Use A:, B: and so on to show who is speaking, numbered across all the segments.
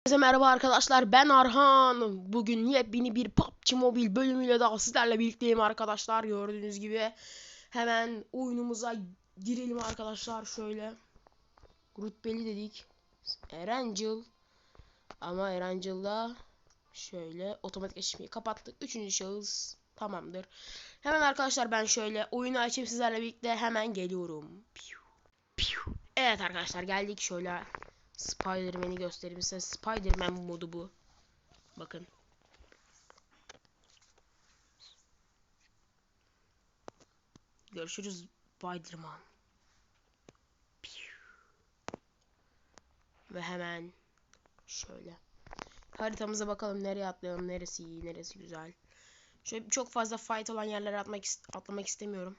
A: Herkese merhaba arkadaşlar ben Arhan. Bugün yepyeni bir PUBG Mobile bölümüyle daha sizlerle birlikteyim arkadaşlar. Gördüğünüz gibi hemen oyunumuza girelim arkadaşlar şöyle. Rütbeli dedik. Erangel. Ama Erangel'da şöyle otomatik eşleşmeyi kapattık. Üçüncü şahıs tamamdır. Hemen arkadaşlar ben şöyle oyunu açıp sizlerle birlikte hemen geliyorum. Evet arkadaşlar geldik şöyle Spider-Man'i göstereyim size. Spider-Man modu bu. Bakın. Görüşürüz Spider-Man. Ve hemen şöyle. Haritamıza bakalım nereye atlayalım, neresi iyi, neresi güzel. Şöyle çok fazla fight olan yerlere atmak atlamak istemiyorum.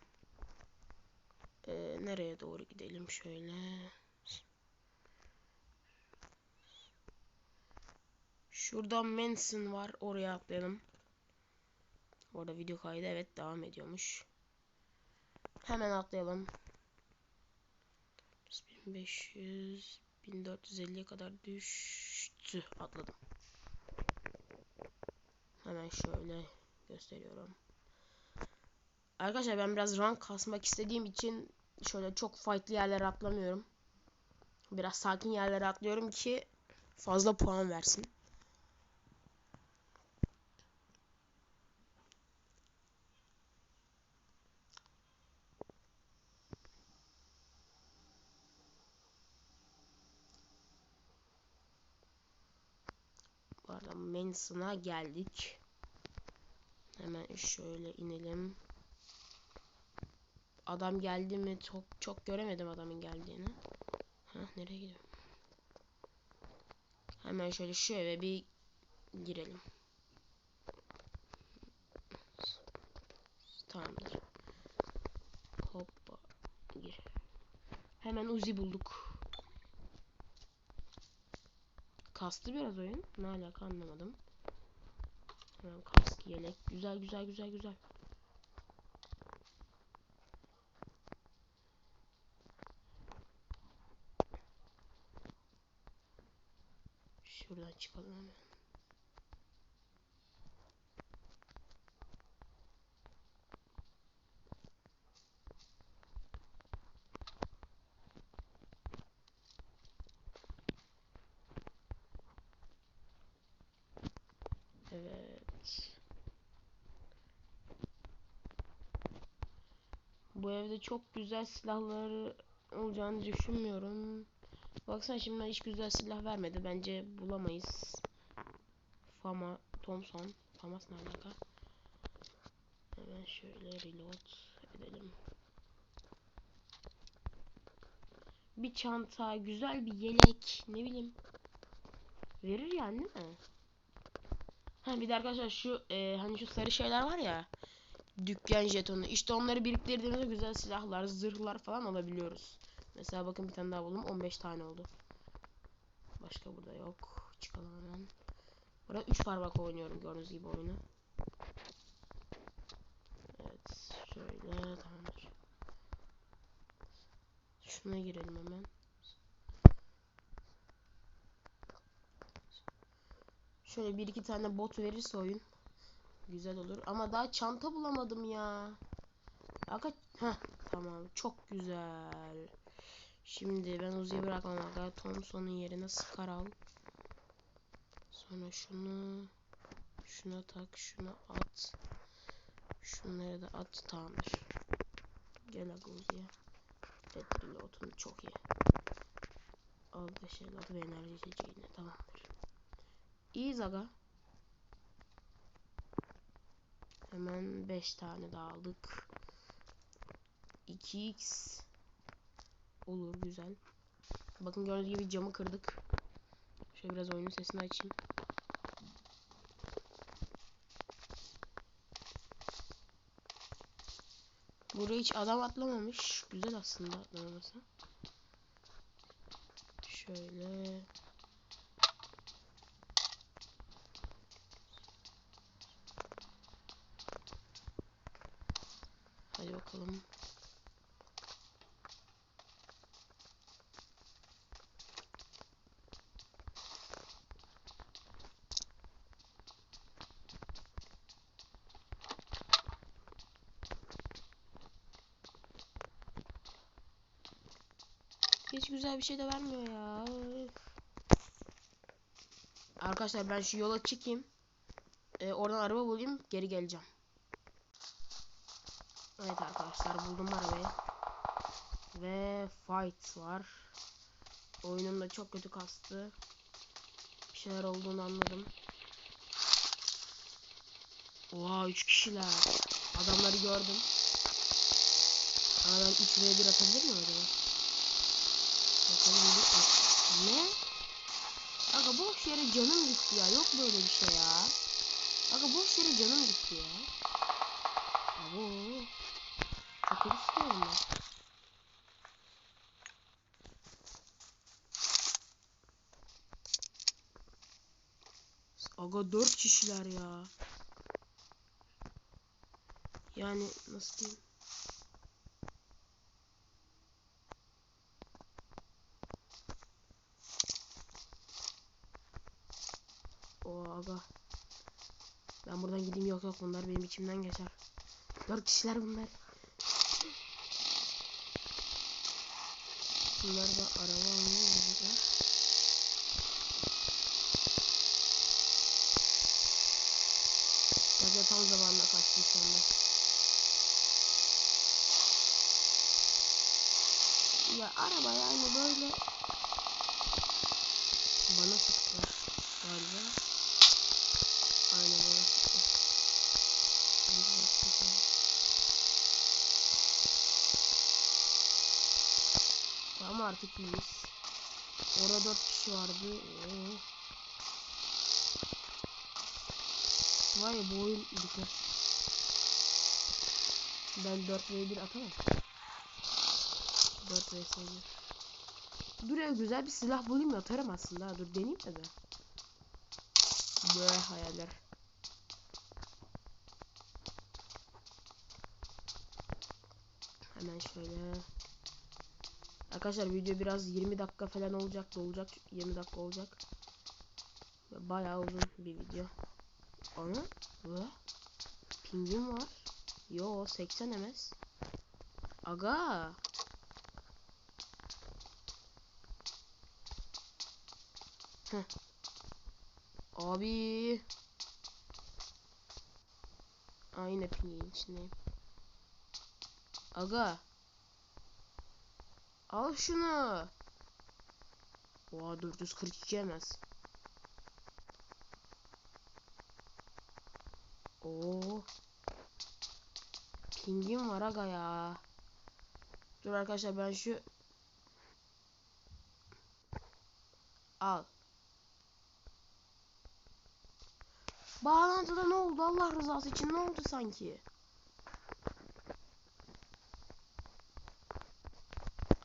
A: Ee, nereye doğru gidelim şöyle. Şurada Manson var. Oraya atlayalım. Orada video kaydı evet devam ediyormuş. Hemen atlayalım. 1500 1450'ye kadar düştü. Atladım. Hemen şöyle gösteriyorum. Arkadaşlar ben biraz rank kasmak istediğim için şöyle çok fightlı yerlere atlamıyorum. Biraz sakin yerlere atlıyorum ki fazla puan versin. Arada Manson'a geldik. Hemen şöyle inelim. Adam geldi mi? Çok çok göremedim adamın geldiğini. Ha nereye gidiyorum? Hemen şöyle şu eve bir girelim. Tamamdır. Hoppa gir. Hemen Uzi bulduk. Kastı biraz oyun. Ne alaka anlamadım. Kask yelek. Güzel güzel güzel güzel. Şuradan çıkalım hemen. Evet. Bu evde çok güzel silahları olacağını düşünmüyorum. Baksana şimdi hiç güzel silah vermedi. Bence bulamayız. Fama, Thompson. Famas ne alaka? Hemen şöyle reload edelim. Bir çanta, güzel bir yelek, ne bileyim. Verir yani değil mi? Ha bir de arkadaşlar şu e, hani şu sarı şeyler var ya. Dükkan jetonu. İşte onları biriktirdiğimizde güzel silahlar, zırhlar falan alabiliyoruz. Mesela bakın bir tane daha buldum. 15 tane oldu. Başka burada yok. Çıkalım hemen. Burada 3 parmak oynuyorum gördüğünüz gibi oyunu. Evet. Şöyle tamamdır. Şuna girelim hemen. Şöyle bir iki tane bot verirse oyun güzel olur. Ama daha çanta bulamadım ya. Aga Heh, tamam çok güzel. Şimdi ben Uzi'yi bırakmam aga. Thompson'un yerine Scar al. Sonra şunu şuna tak, şuna at. Şunları da at tamamdır. Gel aga Uzi'ye. Evet reload'un çok iyi. Al da şeyler ve enerji içeceğini tamamdır. İyiyiz aga. Hemen 5 tane daha aldık. 2x olur güzel. Bakın gördüğünüz gibi camı kırdık. Şöyle biraz oyunun sesini açayım. Buraya hiç adam atlamamış. Güzel aslında atlamaması. Şöyle Hadi bakalım. Hiç güzel bir şey de vermiyor ya. Arkadaşlar ben şu yola çıkayım. Ee, oradan araba bulayım. Geri geleceğim. Evet arkadaşlar buldum arabayı. Ve fight var. Oyunum da çok kötü kastı. Bir şeyler olduğunu anladım. Oha 3 kişiler. Adamları gördüm. Ama ben 3 v 1 atabilir miyim acaba? Bakalım bir at- Ne? Aga boş yere canım gitti ya. Yok böyle bir şey ya. Aga boş yere canım gitti ya. Abo. Sıkıyorum ben. Aga 4 kişiler ya. Yani nasıl diyeyim? O aga. Ben buradan gideyim yok yok bunlar benim içimden geçer. Dört kişiler bunlar. Bunlar da araba almaya gidiyorlar. Bence tam zamanında kaçtım şu anda. Ya araba yani böyle bana sıktılar galiba. Aynen bana sıktı. Bence bana sıktı. Tamam artık iyiyiz. Orada dört kişi vardı. Var ya bu oyun biter. Ben 4 v 1 atamam. 4 vs 1. Dur ya güzel bir silah bulayım atarım aslında. Dur deneyeyim de be. Böyle hayaller. Hemen şöyle. Arkadaşlar video biraz 20 dakika falan olacak da olacak. 20 dakika olacak. Bayağı uzun bir video. Ana bu pingvin var. Yo 80 ms. Aga. Heh. Abi. Aa yine pingvin içindeyim. Aga. Al şunu. Oha 442 ms. Oo. Pingin var aga ya. Dur arkadaşlar ben şu Al. Bağlantıda ne oldu Allah rızası için ne oldu sanki?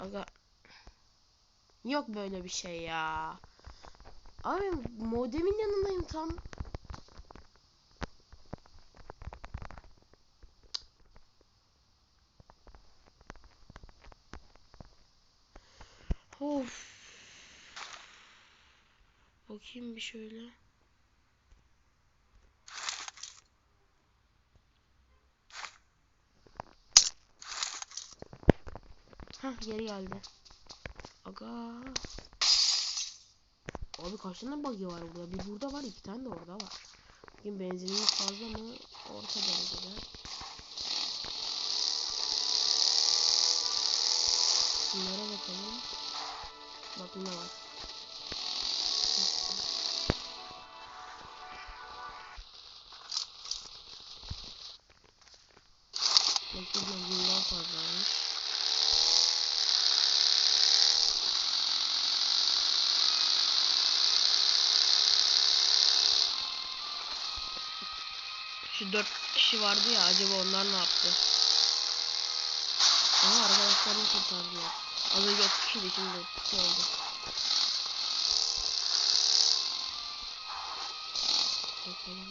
A: Aga Yok böyle bir şey ya. Abi modemin yanındayım tam. Of. Bakayım bir şöyle. Hah geri geldi. Aga. Abi kaç tane buggy var burada? Bir burada var, iki tane de orada var. Bugün benzinimiz fazla mı? Orta derecede. Bunlara bakalım. Bak ne var. Şu dört kişi vardı ya acaba onlar ne yaptı? Ama arkadaşlarını kurtardılar. Az önce 30 kişiydi şimdi 32 oldu. Bakalım.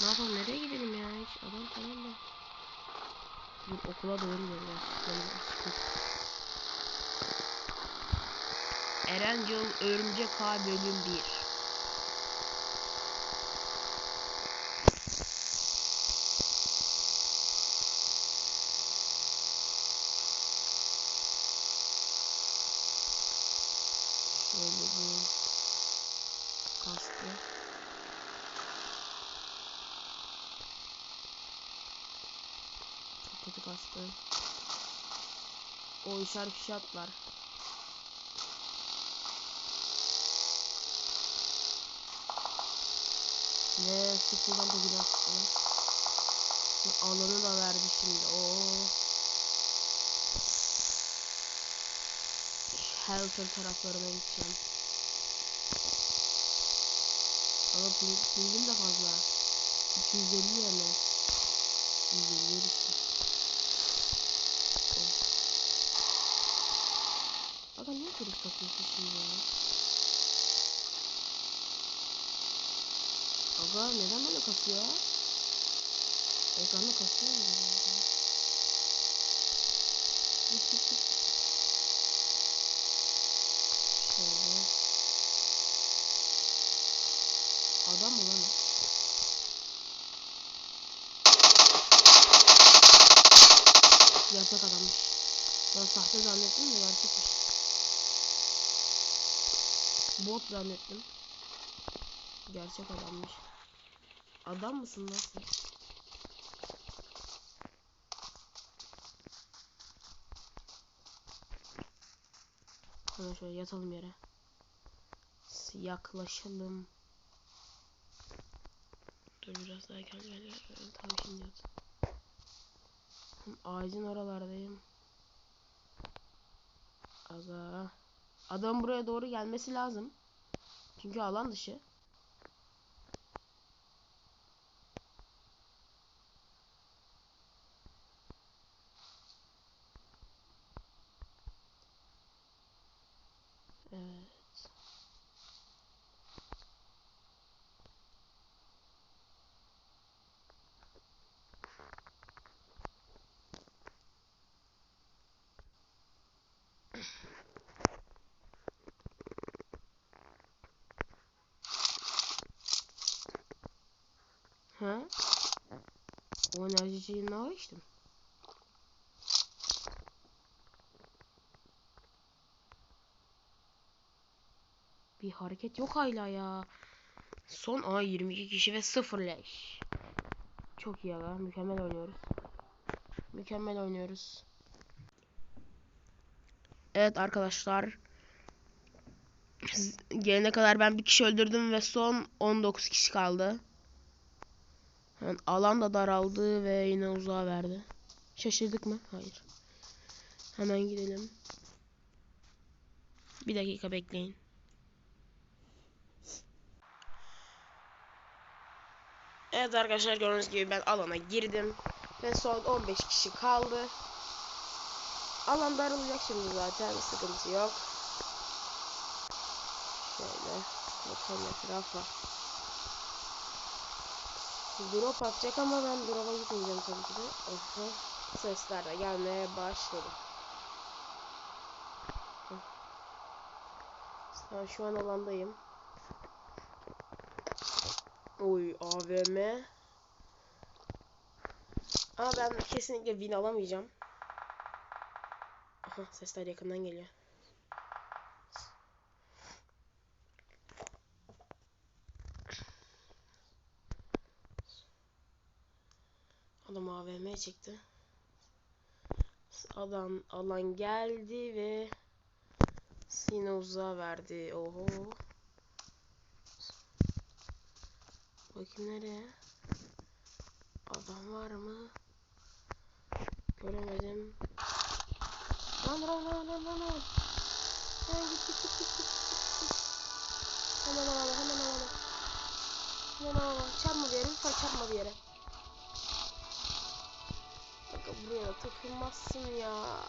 A: Ne yapalım nereye gidelim ya hiç adam falan da. Dur okula doğru gidelim. Erangel Örümcek Ağ Bölüm 1 Şöyle bu kastı. Çok kötü kastı. O işaret fişatlar. Ve sıfırdan da gülen sıfırdan. Alanı da verdi şimdi. Oo. Helter taraflarına gideceğim. Ama ping, pingim de fazla. 250 yani. 250 düştü. Aga niye kırık takıyorsun şimdi ya? Aga neden böyle kasıyor? Ekranda kasıyor mu? Adam mı lan? Gerçek adammış. Ben sahte zannettim de gerçekmiş. Bot zannettim. Gerçek adammış. Adam mısın sen? Hemen şöyle yatalım yere. Yaklaşalım. Dur biraz daha gel gel gel. Tamam şimdi yat. Ağacın oralardayım. Aga. Adam buraya doğru gelmesi lazım. Çünkü alan dışı. Evet. Ha? O enerji içeceğini ne ara içtim? Bir hareket yok hala ya. Son A 22 kişi ve 0 leş. Çok iyi aga. Mükemmel oynuyoruz. Mükemmel oynuyoruz. Evet arkadaşlar. Gelene kadar ben bir kişi öldürdüm ve son 19 kişi kaldı. Yani alan da daraldı ve yine uzağa verdi. Şaşırdık mı? Hayır. Hemen gidelim. Bir dakika bekleyin. Evet arkadaşlar gördüğünüz gibi ben alana girdim. Ve son 15 kişi kaldı. Alan daralacak şimdi zaten sıkıntı yok. Şöyle bakalım etrafa. Drop atacak ama ben drop'a gitmeyeceğim tabii ki de. Oha. Sesler de gelmeye başladı. Ben şu an alandayım. Oy AVM. Ama ben kesinlikle win alamayacağım. Aha sesler yakından geliyor. AVM çekti. Adam alan geldi ve yine uzağa verdi. Oho. Bakayım nereye? Adam var mı? Göremedim. Lan lan lan lan lan lan. Hemen git git git git. git. Hemen alalım hemen alalım. Hemen alalım. Çarpma bir yere lütfen çarpma bir yere. Buraya takılmazsın ya.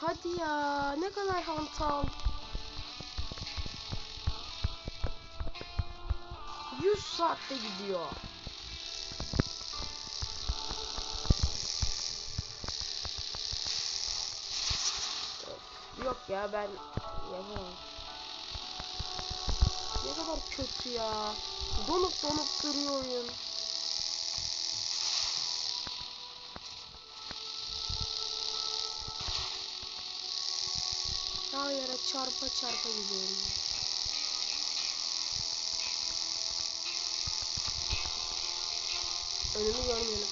A: Hadi ya ne kadar hantal. 100 saatte gidiyor. Yok ya ben yapamam. Ne kadar kötü ya. Donup donup duruyor oyun. Yere çarpa çarpa gidiyorum. Önümü görmüyorum.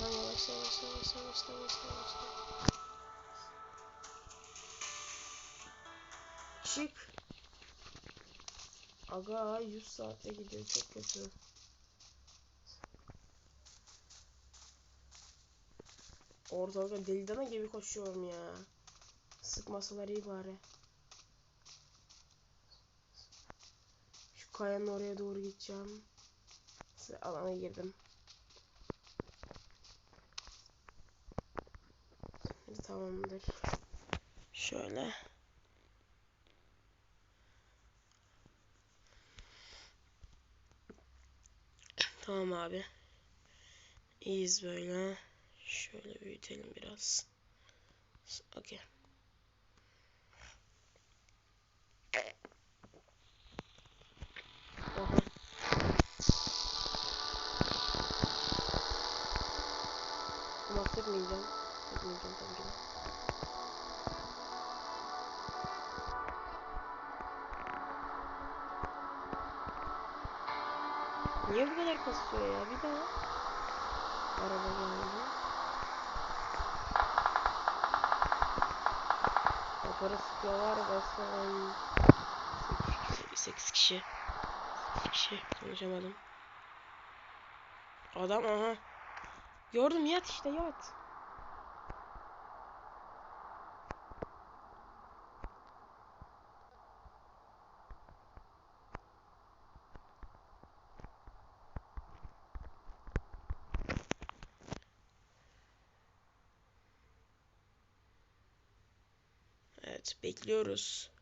A: Yavaş yavaş yavaş yavaş yavaş yavaş. Çık. Aga 100 saatte gidiyor çok kötü. Ortalıkta deli dana gibi koşuyorum ya. Sıkmasalar iyi bari. Şu kayanın oraya doğru gideceğim. Alana girdim. Hadi tamamdır. Şöyle. Tamam abi. İyiyiz böyle. Şöyle büyütelim biraz. Okey. 8 kişi. 8 kişi. Konuşamadım. Adam aha. Gördüm yat işte yat. Evet bekliyoruz.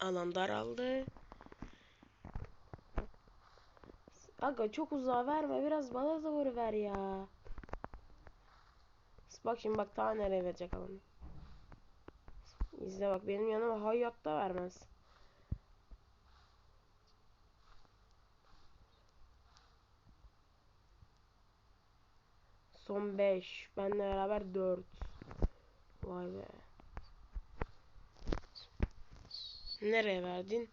A: Alan daraldı. Aga çok uzağa verme biraz bana doğru ver ya. Bak şimdi bak daha nereye verecek alanı. İzle bak benim yanıma hayatta vermez. Son 5. Benle beraber 4. Vay be. Nereye verdin?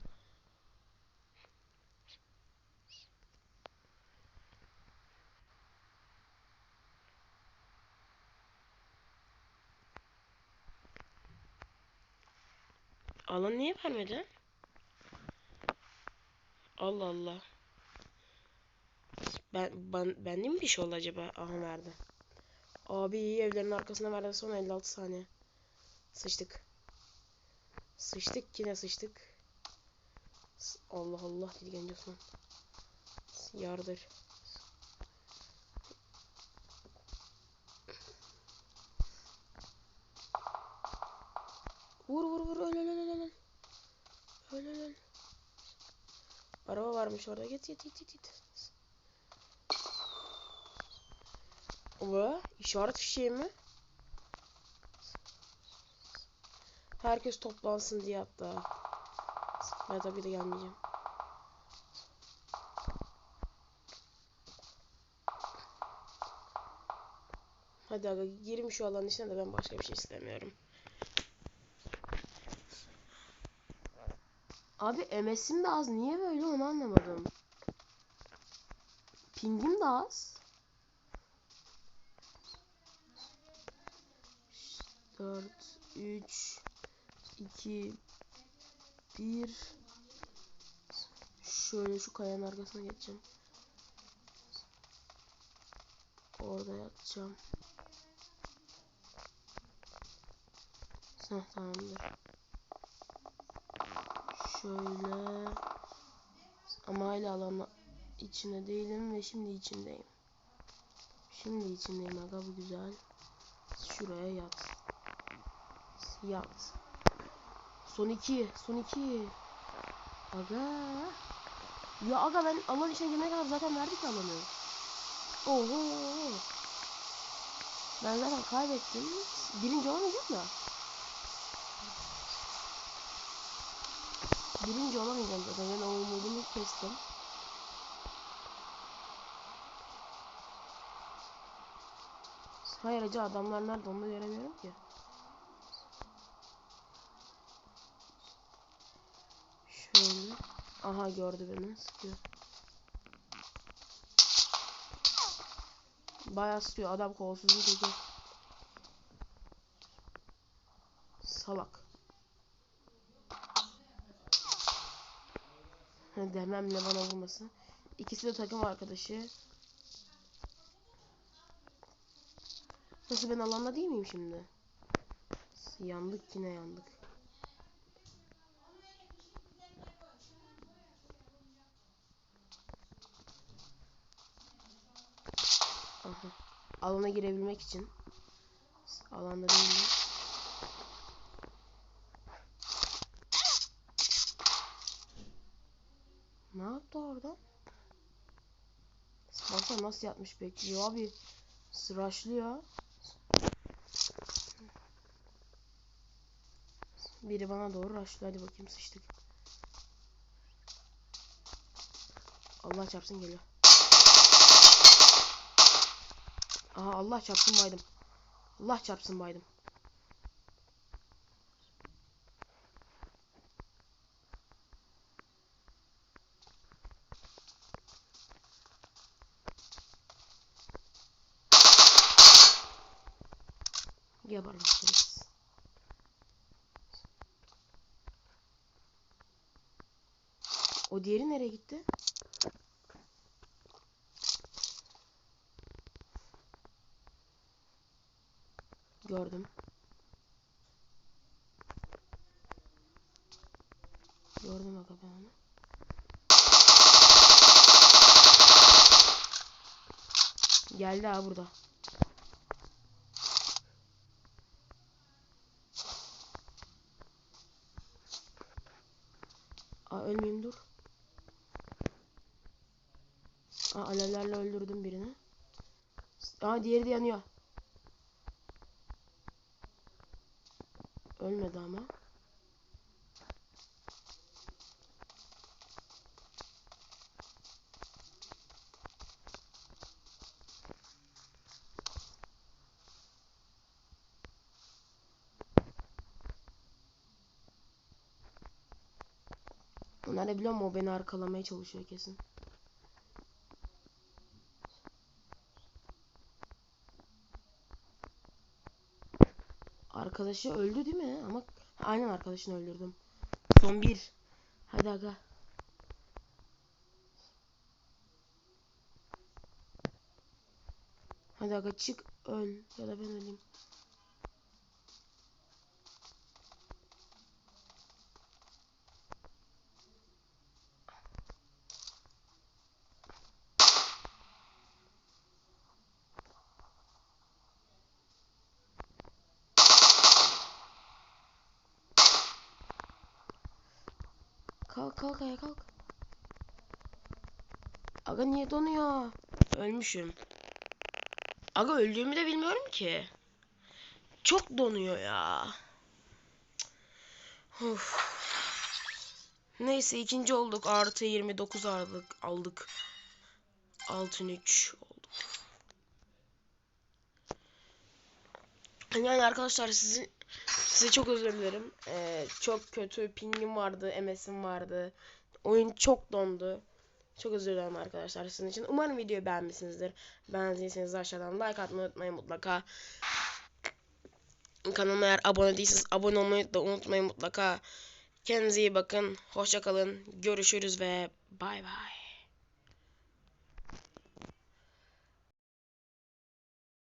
A: Alan niye vermedi? Allah Allah. Ben, ben bende mi bir şey oldu acaba? Aha verdi. Abi iyi evlerin arkasına verdi son 56 saniye. Sıçtık. Sıçtık yine sıçtık. Allah Allah dedi genç Osman. Yardır. Vur vur vur öl öl öl öl öl. Öl öl öl. Araba varmış orada git git git git. Ve işaret fişeği mi? Herkes toplansın diye hatta. Ben tabii de gelmeyeceğim. Hadi aga girim şu alanın içine de ben başka bir şey istemiyorum. Abi MS'im de az. Niye böyle onu anlamadım. Pingim de az. 4 3 2 1 Şöyle şu kayanın arkasına geçeceğim. Orada yatacağım. Heh, tamamdır. Şöyle. Ama hala alanın içinde değilim ve şimdi içindeyim. Şimdi içindeyim aga bu güzel. Şuraya yat. Yat. Son iki. Son iki. Aga. Ya aga ben alan içine girene kadar zaten verdik alanı. Oho. Ben zaten kaybettim. Birinci olamayacağım da. Birinci olamayacağım zaten. Ben o umudumu kestim. Hayır acı adamlar nerede onu göremiyorum ki. Aha gördü beni. Sıkıyor. Bayağı sıkıyor adam kolsuzun teki. Salak. Demem ne bana vurması. İkisi de takım arkadaşı. Nasıl ben alanda değil miyim şimdi? Yandık yine yandık. Aha. Alana girebilmek için. Alanda değilim. Ne yaptı orada? Baksana nasıl yatmış bekliyor abi. Sıraşlıyor. Biri bana doğru raşlıyor. Hadi bakayım sıçtık. Allah çarpsın geliyor. Aha Allah çarpsın baydım. Allah çarpsın baydım. Geber misiniz? O diğeri nereye gitti? Gördüm. Gördüm aga ben onu. Geldi ha burada. Aa ölmeyeyim dur. Aa alevlerle öldürdüm birini. Aa diğeri de yanıyor. Ölmedi ama. Da biliyor mu o beni arkalamaya çalışıyor kesin. Arkadaşı öldü değil mi? Ama aynen arkadaşını öldürdüm. Son bir. Hadi aga. Hadi aga çık öl ya da ben öleyim. Kalk kalk ayağa kalk. Aga niye donuyor? Ölmüşüm. Aga öldüğümü de bilmiyorum ki. Çok donuyor ya. Of. Neyse ikinci olduk. Artı 29 aldık. aldık. Altın 3 olduk. Yani arkadaşlar sizin size çok özür dilerim. Ee, çok kötü pingim vardı, MS'im vardı. Oyun çok dondu. Çok özür dilerim arkadaşlar sizin için. Umarım videoyu beğenmişsinizdir. Beğendiyseniz aşağıdan like atmayı unutmayın mutlaka. Kanalıma eğer abone değilseniz abone olmayı da unutmayın mutlaka. Kendinize iyi bakın. Hoşça kalın. Görüşürüz ve bay bay.